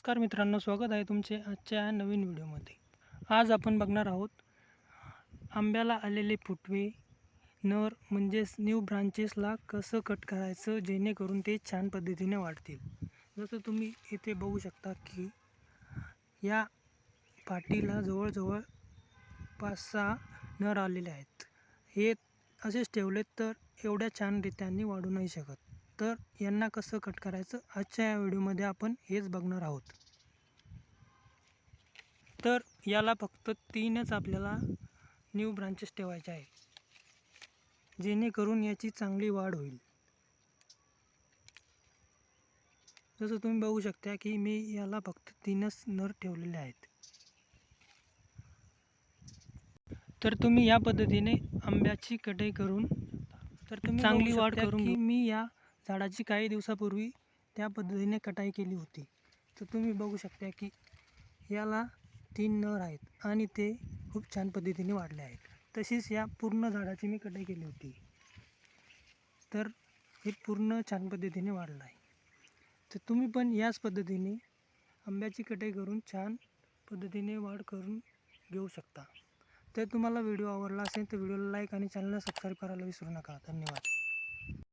नमस्कार मित्रांनो स्वागत आहे तुमचे आजच्या नवीन व्हिडिओमध्ये. आज आपण बघणार आहोत आंब्याला आलेले फुटवे नर म्हणजेच न्यू ब्रांचेसला कसं कट करायचं जेणेकरून ते छान पद्धतीने वाढतील. जसं तुम्ही इथे बघू शकता की या पाटीला जवळजवळ पाच सहा नर आलेले आहेत. हे असेच ठेवलेत तर एवढ्या छान रीत्याने वाढू नाही शकत. तर यांना कसं कट करायचं? आजच्या या व्हिडिओमध्ये आपण हेच बघणार आहोत. तर याला फक्त तीनच आपल्याला न्यू ब्रांचेस ठेवायचे आहेत. जेणेकरून याची चांगली वाढ होईल. जसं तुम्ही बघू शकता की मी याला फक्त तीनच नर ठेवलेले आहेत. तर तुम्ही या पद्धतीने आंब्याची कटाई करून तर तुम्ही चांगली वाढ करून की मी या झाडाची काही दिवसापूर्वी त्या पद्धतीने कटाई केली होती. तर तुम्ही बघू शकता की याला तीन नर आहेत आणि ते खूप छान पद्धतीने वाढले आहेत. तशीच या पूर्ण झाडाची मी कटाई केली होती. तर हे पूर्ण छान पद्धतीने वाढलं आहे. तर तुम्ही पण याच पद्धतीने आंब्याची कटाई करून छान पद्धतीने वाढ करून घेऊ शकता. तर तुम्हाला व्हिडिओ आवडला असेल तर व्हिडिओला लाईक आणि चॅनलला सबस्क्राईब करायला विसरू नका. धन्यवाद.